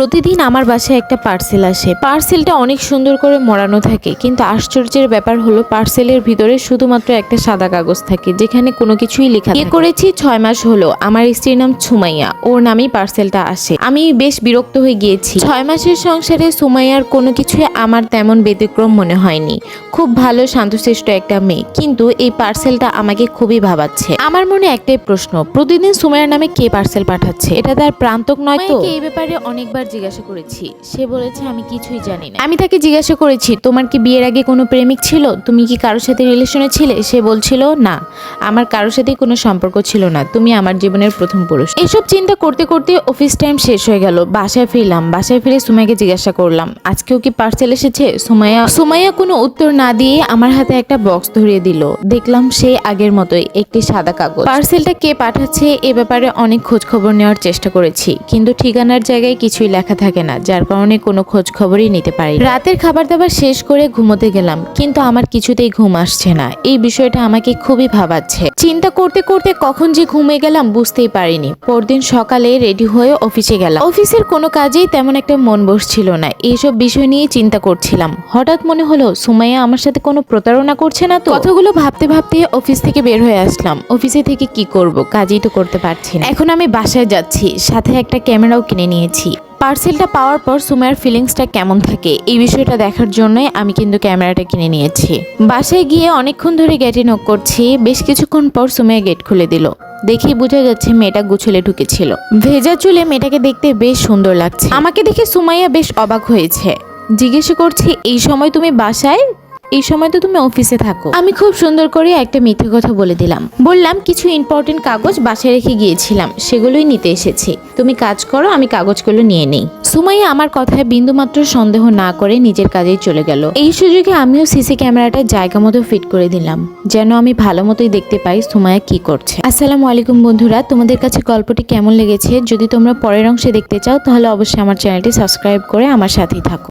প্রতিদিন আমার বাসায় একটা পার্সেল আসে। পার্সেলটা অনেক সুন্দর করে মোড়ানো থাকে, কিন্তু আশ্চর্যের ব্যাপার হলো পার্সেলের ভিতরে শুধুমাত্র একটা সাদা কাগজ থাকে, যেখানে কোনো কিছুই লেখা বিয়ে করেছি ছয় মাস হলো, আমার স্ত্রীর নাম সুমাইয়া, ওর নামেই পার্সেলটা আসে। আমি বেশ বিরক্ত হয়ে গিয়েছি। ছয় মাসের সংসারে সুমাইয়ার কোনো কিছুই আমার তেমন ব্যতিক্রম মনে হয়নি। খুব ভালো শান্তশিষ্ট একটা মেয়ে, কিন্তু এই পার্সেলটা আমাকে খুবই ভাবাচ্ছে। আমার মনে একটাই প্রশ্ন, প্রতিদিন সুমাইয়ার নামে কে পার্সেল পাঠাচ্ছে? এটা তার প্রান্তক নয় তো? এই ব্যাপারে অনেকবার জিজ্ঞাসা করেছি। সে বলেছে, আমি কিছুই জানি না। আমি তাকে জিজ্ঞাসা করেছি, তোমার কি বিয়ের আগে কোনো প্রেমিক ছিল? তুমি কি কারোর সাথে রিলেশনে ছিলে? সে বলছিল, না, আমার কারোর সাথে কোনো সম্পর্ক ছিল না। তুমি আমার জীবনের প্রথম পুরুষ। এসব চিন্তা করতে করতে অফিস টাইম শেষ হয়ে গেল। বাসায় ফিরলাম, বাসায় ফিরে সুমাইকে জিজ্ঞাসা করলাম, আজকেও কি পার্সেল এসেছে? সুমাইয়া সুমাইয়া কোনো উত্তর না দিয়ে আমার হাতে একটা বক্স ধরিয়ে দিল। দেখলাম সে আগের মতোই একটি সাদা কাগজ। পার্সেলটা কে পাঠাচ্ছে এ ব্যাপারে অনেক খোঁজ খবর নেওয়ার চেষ্টা করেছি, কিন্তু ঠিকানার জায়গায় কিছুই লেখা থাকে না, যার কারণে কোনো খোঁজ খবরই নিতে পারি রাতের খাবার দাবার শেষ করে ঘুমোতে গেলাম, কিন্তু আমার কিছুতেই ঘুম আসছে না। এই বিষয়টা আমাকে খুবই ভাবাচ্ছে। চিন্তা করতে করতে কখন যে ঘুমে গেলাম বুঝতেই পারিনি। পরদিন সকালে রেডি হয়ে অফিসে গেলাম। অফিসের কোনো কাজেই তেমন একটা মন বসছিল না। এইসব বিষয় নিয়ে চিন্তা করছিলাম। হঠাৎ মনে হলো, সুমাইয়া আমার সাথে কোনো প্রতারণা করছে না তো? কথাগুলো ভাবতে ভাবতে অফিস থেকে বের হয়ে আসলাম। অফিসে থেকে কি করব? কাজই তো করতে পারছি না। এখন আমি বাসায় যাচ্ছি। সাথে একটা ক্যামেরাও কিনে নিয়েছি। পার্সেলটা পাওয়ার পর সুমাইয়ার ফিলিংসটা কেমন থাকে? এই বিষয়টা দেখার জন্যই আমি কিন্তু ক্যামেরাটা কিনে নিয়েছি। বাসায় গিয়ে অনেকক্ষণ ধরে গেটে নক করছি। বেশ কিছুক্ষণ পর সুমাইয়া গেট খুলে দিল। দেখি বোঝা যাচ্ছে মেয়েটা গুছলে ঢুকেছিল। ভেজা চুলে মেয়েটাকে দেখতে বেশ সুন্দর লাগছে। আমাকে দেখে সুমাইয়া বেশ অবাক হয়েছে। জিজ্ঞেস করছি, এই সময় তুমি বাসায়? এই সময় তো তুমি অফিসে থাকো। আমি খুব সুন্দর করে একটা মিথ্যে কথা বলে দিলাম। বললাম, কিছু ইম্পর্টেন্ট কাগজ বাসায় রেখে গিয়েছিলাম, সেগুলোই নিতে এসেছি। তুমি কাজ করো, আমি কাগজগুলো নিয়ে নেই। সুমাইয়া আমার কথায় বিন্দুমাত্র সন্দেহ না করে নিজের কাজেই চলে গেল। এই সুযোগে আমিও সিসি ক্যামেরাটা জায়গা মতো ফিট করে দিলাম, যেন আমি ভালো মতোই দেখতে পাই সুমাইয়া কি করছে। আসসালামু আলাইকুম বন্ধুরা, তোমাদের কাছে গল্পটি কেমন লেগেছে? যদি তোমরা পরের অংশে দেখতে চাও, তাহলে অবশ্যই আমার চ্যানেলটি সাবস্ক্রাইব করে আমার সাথেই থাকো।